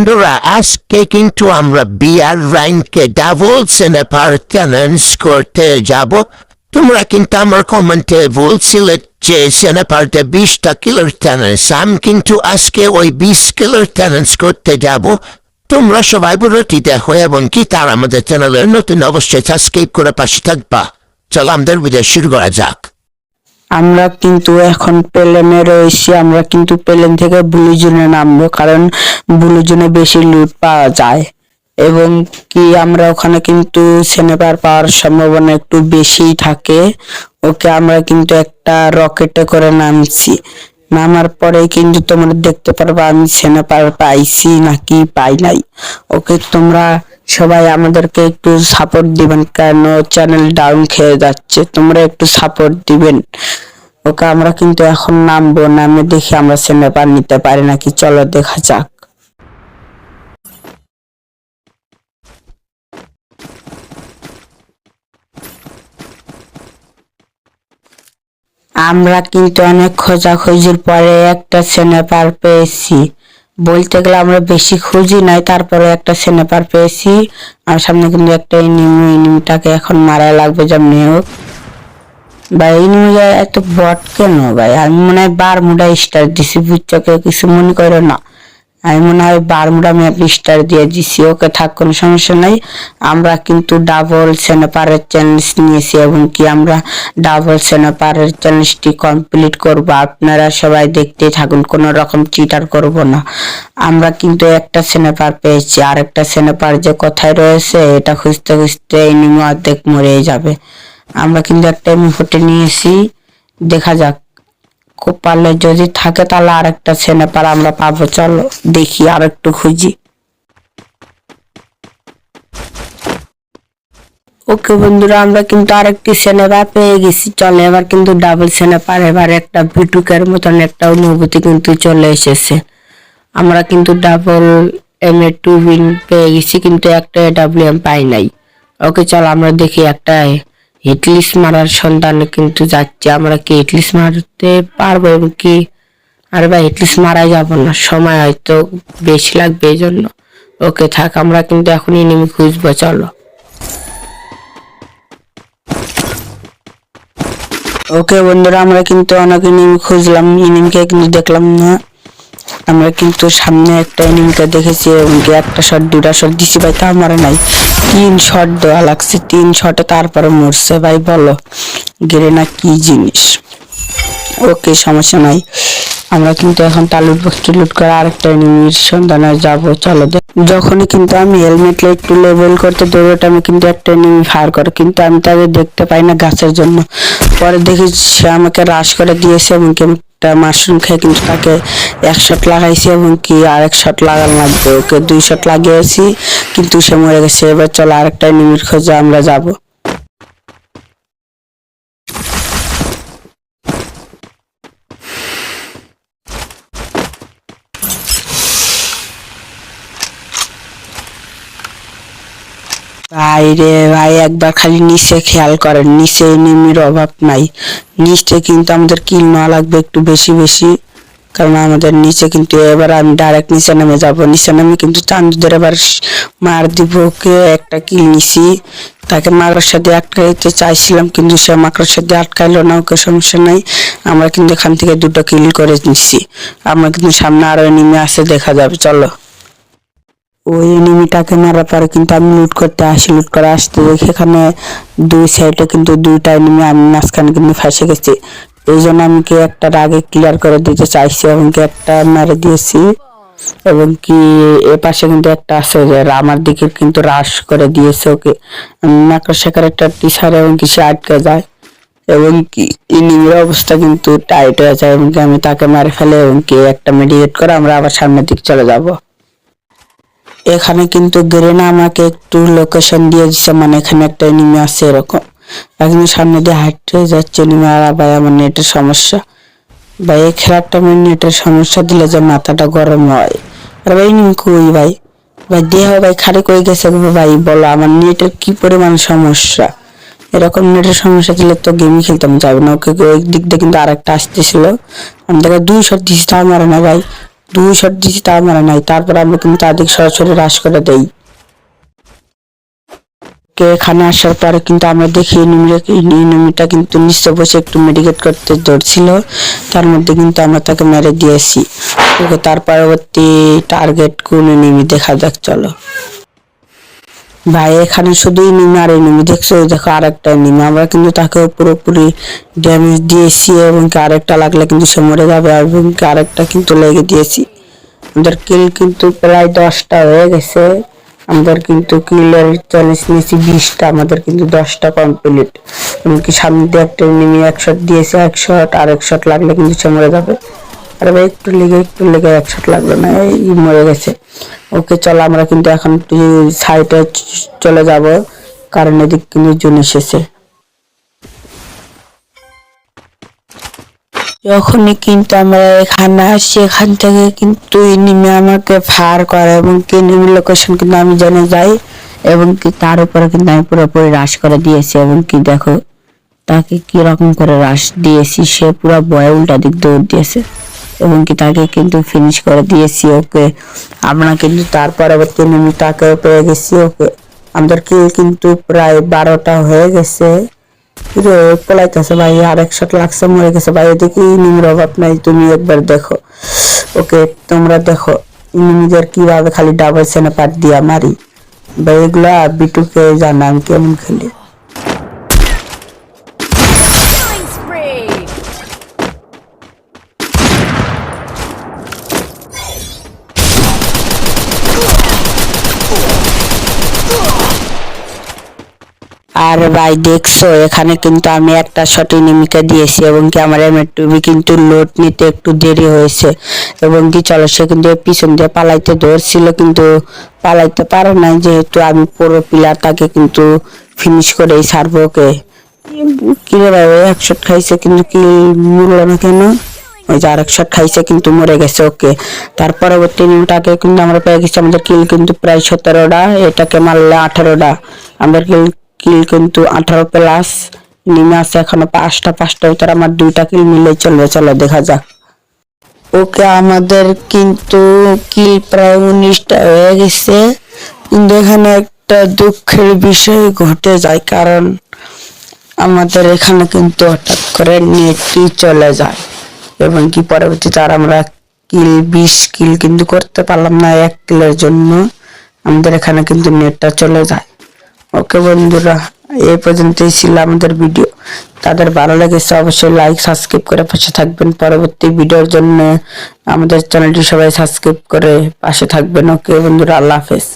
বন্ধুরা আজকে কিন্তু আমরা বিয়ার রাইনকে ডাবল সিনেপার চ্যালেঞ্জ করতে যাব তোমরা কিন্তু আমার কমেন্টে বলছিলে যে সিনেপারটা বিশটা কিলোর চ্যালেঞ্জ আমি কিন্তু আজকে ওই বিশ কিলোর চ্যালেঞ্জ করতে যাব তোমরা সবাই বিরতি দেখো এবং কি তার আমাদের চ্যানেলের নতুন অবশ্যই সাবস্ক্রাইব করে পাশে থাকবা চলো আমাদের ভিডিও শুরু করা যাক আমরা কিন্তু এখন প্লেনে রয়েছি, আমরা কিন্তু প্লেন থেকে ব্লু জোনে নামবো, কারণ ব্লু জোনে বেশি লুট পাওয়া যায়। এবং কি আমরা ওখানে কিন্তু সেনেপার পাওয়ার সম্ভাবনা একটু বেশিই থাকে। ওকে আমরা কিন্তু একটা রকেটে করে নামছি। নামার পরে কিন্তু তোমরা দেখতে পারবে আমি সেনেপার পাইছি নাকি পাই নাই। ওকে তোমরা সবাই আমাদেরকে একটু সাপোর্ট দিবেন কেন চ্যানেল ডাউন খেয়ে যাচ্ছে, তোমরা একটু সাপোর্ট দিবেন। ওকে, আমরা কিন্তু এখন নামবো, নামে দেখি আমরা সেনেপার নিতে পারি নাকি, চলো দেখা যাক। আমরা কিন্তু অনেক খোঁজাখুঁজির পরে একটা সেনেপার পেয়েছি। বলতে গেলে আমরা বেশি খুঁজি নাই, তারপরে একটা সেনেপার পেয়েছি। আর সামনে কিন্তু একটা ইনিমি ইনিমিটাকে এখন মারা লাগবে যেমনি হোক ভাই এনিমিটা এত বট কেন ভাই? আমি মনে হয় বার মুডা স্টার দিছি, বুঝছ? কেউ কিছু মনে করো না। আমি মনে হয় বারমুডা ম্যাপ স্টার দিয়ে দিছি, ওকে থাক, কোনো সমস্যা নাই। আমরা কিন্তু ডাবল সেনাপারের চ্যালেঞ্জ নিয়েছি, এবং কি আমরা ডাবল সেনাপারের চ্যালেঞ্জটি কমপ্লিট করব, আপনারা সবাই দেখতে থাকুন, কোনো রকম চিটার করব না। আমরা কিন্তু একটা সেনাপার পেয়েছি আর একটা সেনাপার যে কোথায় রয়েছে, এটা খুঁজতে খুঁজতে এনিমি অর্ধেক মরে যাবে। আমরা কিন্তু একটা ফুটে নিয়েছি, দেখা যাক। খুব পারলে যদি থাকে তাহলে আরেকটা সেনেপার আমরা পাবো। চলো, দেখি আর একটু খুঁজি। ওকে বন্ধুরা, আমরা কিন্তু আরেকটি সেনেপার পেয়ে গেছি। চলে, এবার কিন্তু ডাবল সেনেপার এবার একটা বিটুকের মতন একটা অনুভূতি কিন্তু চলে এসেছে। আমরা কিন্তু ডাবল এম এ টু উইন পেয়ে গেছি, কিন্তু একটা ডাব্লিউ এম পাই নাই। ওকে, চল, আমরা দেখি একটা হিটলিস মারার সন্ধানে কিন্তু যাচ্ছে। আমরা কি হিটলিস মারতে পারব এবং কি? আর ভাই হিটলিস মারাই যাব না। সময় হয়তো বেশি লাগবে এই জন্য ওকে থাক, আমরা কিন্তু এখন এনিমি খুঁজবো, চলো। ওকে বন্ধুরা, আমরা কিন্তু অনেক এনিমি খুঁজলাম। এনিমিকে কিন্তু দেখলাম না। আমরা কিন্তু সামনে একটা এনিমিকে দেখেছি এবং একটা শট দুটা শট দিছি। ভাই, তা মারে নাই। তিন শট দেওয়া লাগছে। তিন শটে তারপরে মরছে। ভাই, বলো, গেরেনা কি জিনিস? ওকে, সমস্যা নাই। আমরা কিন্তু এখন টালুট বক্সটি লুট করে আরেকটা এনিমির সন্ধানে যাব। চলো যখনই কিন্তু আমি হেলমেট একটু লেভেল করতে দৌড়োটা আমি কিন্তু একটা এনিমি ফায়ার করে। কিন্তু আমি তাকে দেখতে পাই না গাছের জন্য। পরে দেখি সে আমাকে রাশ করে দিয়েছে এবং একটা মাশরুম খেয়ে কিন্তু তাকে এক শট লাগাইছি এবং কি আরেক শট লাগানো লাগবে। ওকে দুই শট লাগিয়েছি, কিন্তু সে মরে গেছে। এবার চলো আরেকটা এনিমির খোঁজে আমরা যাব। ভাই রে ভাই, একবার খালি নিচে খেয়াল করেন। নিচে এনিমির অভাব নাই। নিচে কিন্তু আমাদের কিল নেওয়া লাগবে একটু বেশি বেশি। কারণ আমাদের নিচে কিন্তু এবার আমি ডাইরেক্ট নিচে নেমে যাব। নিচে নেমে কিন্তু চান্দুদের এবার মার দিব, ওকে একটা কিল নিছি। তাকে মাকড়ের সাথে আটকাইতে চাইছিলাম, কিন্তু সে মাকড়ের সাথে আটকাইলো না, ওকে সমস্যা নাই। আমরা কিন্তু এখান থেকে দুটো কিল করে নিচ্ছি আমরা কিন্তু সামনে আরও এনিমি আছে, দেখা যাবে, চলো। ওই এনিমিটাকে মারার পরে কিন্তু আমি লুট করতে আসি লুট করে আসতে দেখি এখানে দুই সাইডে কিন্তু দুইটা এনিমি আমি মাঝখানে কিন্তু ফাঁসে গেছি। এই জন্য আমি কি একটা আগে ক্লিয়ার করে দিতে চাইছি এবং একটা মেরে দিয়েছি। এবং কি এ পাশে কিন্তু একটা আছে যে আমার দিকে কিন্তু রাশ করে দিয়েছে ওকে। নাকর শেখার একটা টিচার এবং কি সে আটকে যায়। এবং কি এনিমির অবস্থা কিন্তু টাইট হয়ে যায় এবং কি আমি তাকে মেরে ফেলে এবং কি একটা মেডিকেট করে আমরা আবার সামনের দিকে চলে যাব। এখানে কিন্তু গেরেনা আমাকে একটু লোকেশন দিয়ে দিচ্ছে মানে এখানে একটা এনিমি আছে এরকম। এখন সামনে দিয়ে হাঁটতে যাচ্ছে এনিমি আর ভাই, আমার নেটের সমস্যা। ভাই, এই খেলাটা আমার নেটের সমস্যা দিলে যে মাথাটা গরম হয়। আর ভাই কই ভাই? ভাই, দেহ ভাই, খালি কই গেছে ভাই, বলো, আমার নেটের কি পরিমাণ সমস্যা? এরকম নেটের সমস্যা দিলে তো গেমই খেলতাম, যাবে না। ওকে, ওই দিক দিয়ে কিন্তু আরেকটা আসতেছিল। আমি তাকে দুই শট দিচ্ছি তাও মারে না ভাই। দুই শট দিছি, তাও মারা নাই। তারপর আমরা কিন্তু তাদের সরাসরি হ্রাস করে দেই। কে এখানে আসার পরে কিন্তু আমরা দেখি ইনিমিটা কিন্তু নিচে বসে একটু মেডিকেট করতে ধরছিল। তার মধ্যে কিন্তু আমরা তাকে মেরে দিয়েছি। ওকে তার পরবর্তী টার্গেট কোন এনিমি দেখা যাক, চলো। ভাই, এখানে শুধু এনিমি আর এনিমি দেখছ দেখো আরেকটা এনিমি আমরা কিন্তু তাকে পুরোপুরি ড্যামেজ দিয়েছি এবং আরেকটা লাগলে কিন্তু সে মরে যাবে এবং আরেকটা কিন্তু লেগে দিয়েছি। আমাদের কিল কিন্তু প্রায় দশটা হয়ে গেছে। আমাদের কিন্তু কিলার চ্যালেঞ্জ নিয়েছি বিশটা, আমাদের কিন্তু দশটা কমপ্লিট এমনকি সামনে দিয়ে একটা এনিমি এক শট দিয়েছে, এক শট আর এক শট লাগলে কিন্তু সে মরে যাবে। আরে ভাই, একটু লেগে একটু লেগে এক শট লাগল না, এই মরে গেছে। ওকে, চলো, আমরা কিন্তু এখন সাইডে চলে যাব, কারণ এদিক কিন্তু জুন এসেছে। যখনই কিন্তু আমরা এখানে আসি, এখান থেকে কিন্তু এনিমি আমাকে ফায়ার করে এবং কি এনিমি লোকেশন কিন্তু আমি জেনে যাই এবং কি তার উপরে কিন্তু আমি পুরোপুরি হ্রাস করে দিয়েছি এবং কি দেখো তাকে কি রকম করে হ্রাস দিয়েছি, সে পুরো বয়ে উল্টা দিক দৌড় দিয়েছে এবং কি তাকে কিন্তু ফিনিশ করে দিয়েছি, ওকে আমরা কিন্তু তার পরবর্তী এনিমি তাকে পেয়ে গেছি, ওকে। আমাদের কিল কিন্তু প্রায় বারোটা হয়ে গেছে। রে পলাইতেছে ভাই, আর একশো লাগছে, মরে গেছে ভাই। এদিকে নিমির অভাব নাই তুমি একবার দেখো। ওকে, তোমরা দেখো নিমিদের কীভাবে খালি ডাবল সেনে পাট দিয়া মারি। ভাই, এগুলা বিটুকে জানা আমি কেমন খেলি। আর ভাই দেখছ, এখানে কিন্তু আমি একটা শট এনিমিকে দিয়েছি এবং কি আমার এমএটুবি কিন্তু লোড নিতে একটু দেরি হয়েছে। এবং কি চলো, সে কিন্তু পিছন দিয়ে পালাইতে ধরছিল কিন্তু পালাইতে পারে নাই, যেহেতু আমি পুরো পিলার তাকে কিন্তু ফিনিশ করেই ছাড়বো ওকে। কি রে ভাই এক শট খাইছে কিন্তু কি মরলো না কেন? ওই যে আরেক শট খাইছে কিন্তু মরে গেছে ওকে। তার পরবর্তী নিমটাকে কিন্তু আমরা পেয়ে গেছি, আমাদের কিল কিন্তু প্রায় সতেরোটা, এটাকে মারলে আঠারোটা। আমাদের কিল কিল কিন্তু আঠারো প্লাস, নিমে আছে এখনও পাঁচটা পাঁচটা ভিতরে আমার দুইটা কিল মিলে চলবে, চলো দেখা যাক। ওকে, আমাদের কিন্তু কিল প্রায় উনিশটা হয়ে গেছে। কিন্তু এখানে একটা দুঃখের বিষয় ঘটে যায়, কারণ আমাদের এখানে কিন্তু হঠাৎ করে নেটটি চলে যায়। এবং কি পরবর্তীতে আর আমরা কিল, বিশ কিল কিন্তু করতে পারলাম না এক কিলের জন্য। আমাদের এখানে কিন্তু নেটটা চলে যায়। ওকে বন্ধুরা, এই পর্যন্তই ছিল আমাদের ভিডিও তাদের ভালো লেগেছে অবশ্যই লাইক সাবস্ক্রাইব করে পাশে থাকবেন। পরবর্তী ভিডিওর জন্য আমাদের চ্যানেলটি সবাই সাবস্ক্রাইব করে পাশে থাকবেন। ওকে বন্ধুরা, আল্লাহ হাফেজ।